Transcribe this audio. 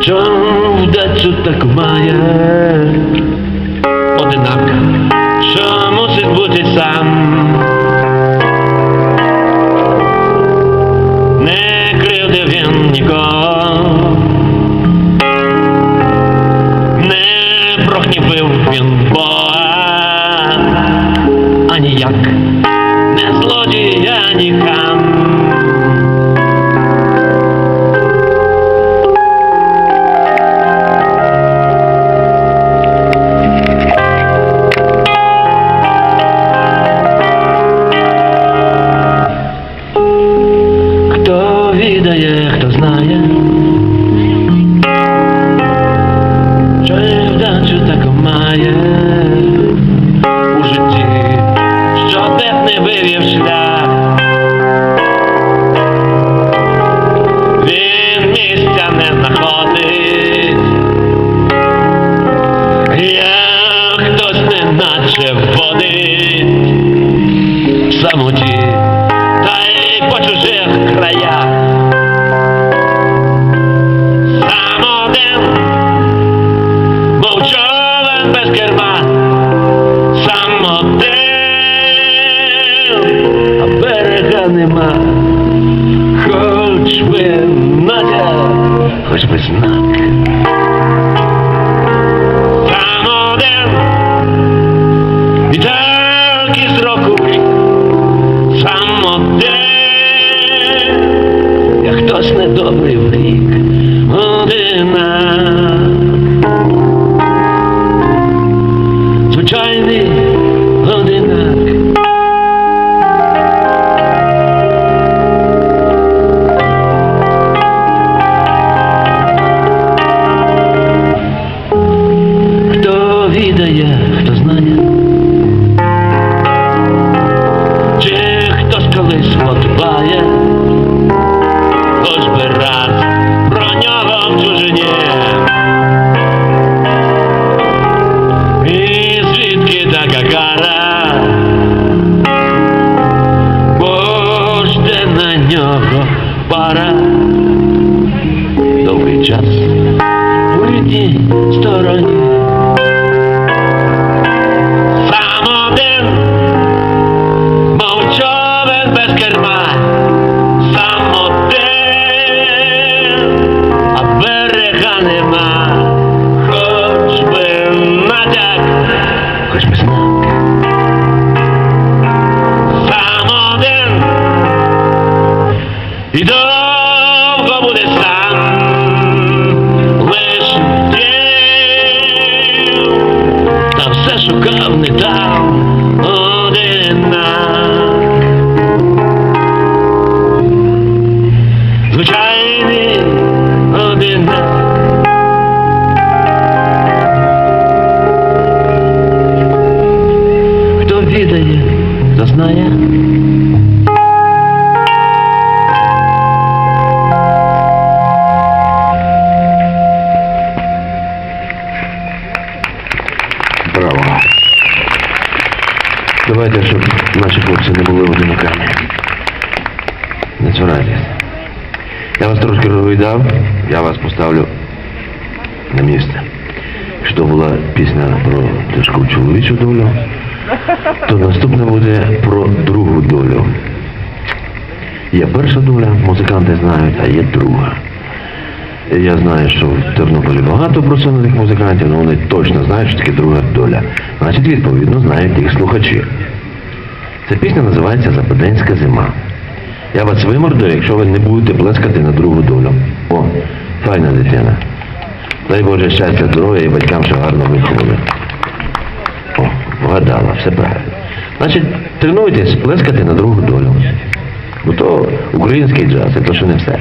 Чому вдачу так має одинак, що мусить бути сам. Водить в самоті та й по чужих краях. Сам один, мов човен без керма, сам один, а берега нема, хоч би натяг, хоч би знак. Хто відає, хто знає, довгий час у рідній стороні. Сам один, мов човен без керма, сам один, а берега нема, хоч би натяк, хоч би знак. Сам один, і шукав не там одинак. Звичайний одинак. Хто відає, то знає. Давайте, щоб наші хлопці не були одиноками. Не цурайтесь. Я вас трошки розповідав, я вас поставлю на місце. Якщо була пісня про тяжку чоловічу долю, то наступна буде про другу долю. Є перша доля, музиканти знають, а є друга. Я знаю, що в Тернополі багато просунутих музикантів, але вони точно знають, що таке друга доля. Значить, відповідно, знають їх слухачі. Ця пісня називається Западенська зима. Я вас вимордую, якщо ви не будете плескати на другу долю. О, файна дитина. Дай Боже щастя, здоров'я і батькам, що гарно виховали. О, вгадала, все правильно. Значить, тренуйтесь плескати на другу долю. Бо то український джаз, це то що не все.